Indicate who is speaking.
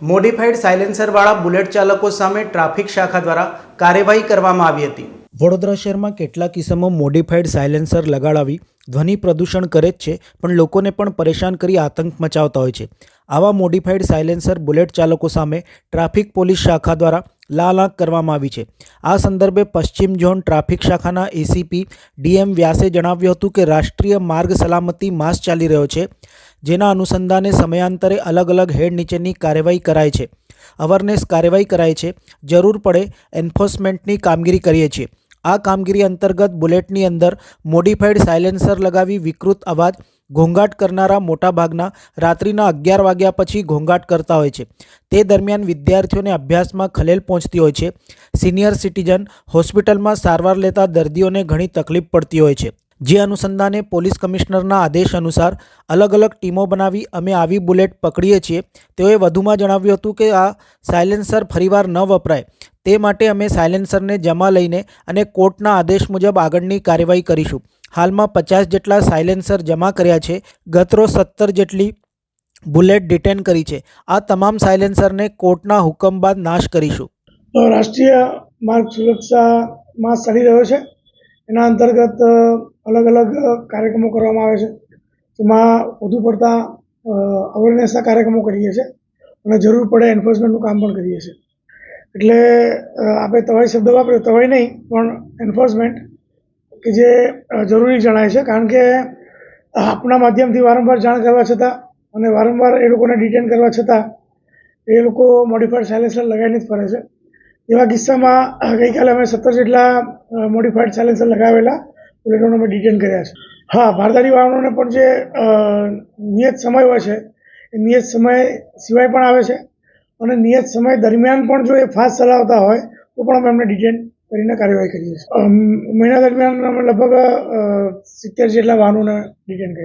Speaker 1: Modified સાયલેન્સરવાળા bullet ચાલકો સામે traffic શાખા દ્વારા કાર્યવાહી કરવામાં આવી હતી. વડોદરા શહેરમાં કેટલાક કિસ્સામાં મોડિફાઈડ સાયલેન્સર લગાડાવી ધ્વનિ પ્રદૂષણ કરે જ છે, પણ લોકોને પણ પરેશાન કરી આતંક મચાવતા હોય છે. આવા મોડિફાઈડ સાયલેન્સર બુલેટ ચાલકો સામે ટ્રાફિક પોલીસ શાખા દ્વારા લાલ આંખ કરવામાં આવી છે. આ સંદર્ભે પશ્ચિમ ઝોન ટ્રાફિક શાખાના એસીપી ડીએમ વ્યાસે જણાવ્યું હતું કે રાષ્ટ્રીય માર્ગ સલામતી માસ ચાલી રહ્યો છે. જેના અનુસંધાને સમયાંતરે અલગ અલગ હેડ નીચેની કાર્યવાહી કરાય છે. અવરનેસ કાર્યવાહી કરાય છે. જરૂર પડે એન્ફોર્સમેન્ટની કામગીરી કરીએ છીએ. આ કામગીરી અંતર્ગત બુલેટની અંદર મોડિફાઈડ સાયલેન્સર લગાવી વિકૃત અવાજ, ઘોંઘાટ કરનારા મોટાભાગના રાત્રિના અગિયાર વાગ્યા પછી ઘોંઘાટ કરતા હોય છે. તે દરમિયાન વિદ્યાર્થીઓને અભ્યાસમાં ખલેલ પહોંચતી હોય છે. સિનિયર સિટીઝન હોસ્પિટલમાં સારવાર લેતા દર્દીઓને ઘણી તકલીફ પડતી હોય છે. જે અનુસંધાને પોલીસ કમિશનરના આદેશ અનુસાર અલગ અલગ ટીમો બનાવી અમે આવી બુલેટ પકડીએ છીએ. તેઓએ વધુમાં જણાવ્યું હતું કે આ સાયલેન્સર ફરીવાર ન વપરાય. તે માટે અમે સાયલેન્સરને જમા લઈને અને કોર્ટના આદેશ મુજબ આગળની કાર્યવાહી કરીશું. હાલમાં પચાસ જેટલા સાયલેન્સર જમા કર્યા છે. ગતરો સત્તર જેટલી બુલેટ ડિટેન કરી છે. આ તમામ સાયલેન્સરને કોર્ટના હુકમ બાદ નાશ કરીશું.
Speaker 2: રાષ્ટ્રીય માર્ગ સુરક્ષા માસ ચાલી રહ્યો છે. એના અંતર્ગત અલગ અલગ કાર્યક્રમો કરવામાં આવે છે. તેમાં વધુ પડતા અવેરનેસના કાર્યક્રમો કરીએ છીએ અને જરૂર પડે એન્ફોર્સમેન્ટનું કામ પણ કરીએ છીએ. એટલે આપણે તવાઈ શબ્દ વાપર્યો, તવાઈ નહીં, પણ એન્ફોર્સમેન્ટ કે જે જરૂરી જણાય છે. કારણ કે આપણા માધ્યમથી વારંવાર જાણ કરવા છતાં અને વારંવાર એ લોકોને ડિટેન કરવા છતાં એ લોકો મોડિફાઈડ સાયલેન્સર લગાવીને જ ફરે છે. એવા કિસ્સામાં ગઈકાલે અમે સત્તર જેટલા મોડિફાઈડ સાયલેન્સર લગાવેલા બુલેટોને અમે ડિટેન કર્યા છે. હા ભારદારી વાહનોને પણ જે નિયત સમય હોય છે, એ નિયત સમય સિવાય પણ આવે છે અને નિયત સમય દરમિયાન પણ જો એ ફાસ્ટ ચલાવતા હોય, તો પણ અમે એમને ડિટેન કરીને કાર્યવાહી કરીએ છીએ. મહિના દરમિયાન અમે લગભગ સિત્તેર જેટલા વાહનોને ડિટેન કર્યા છે.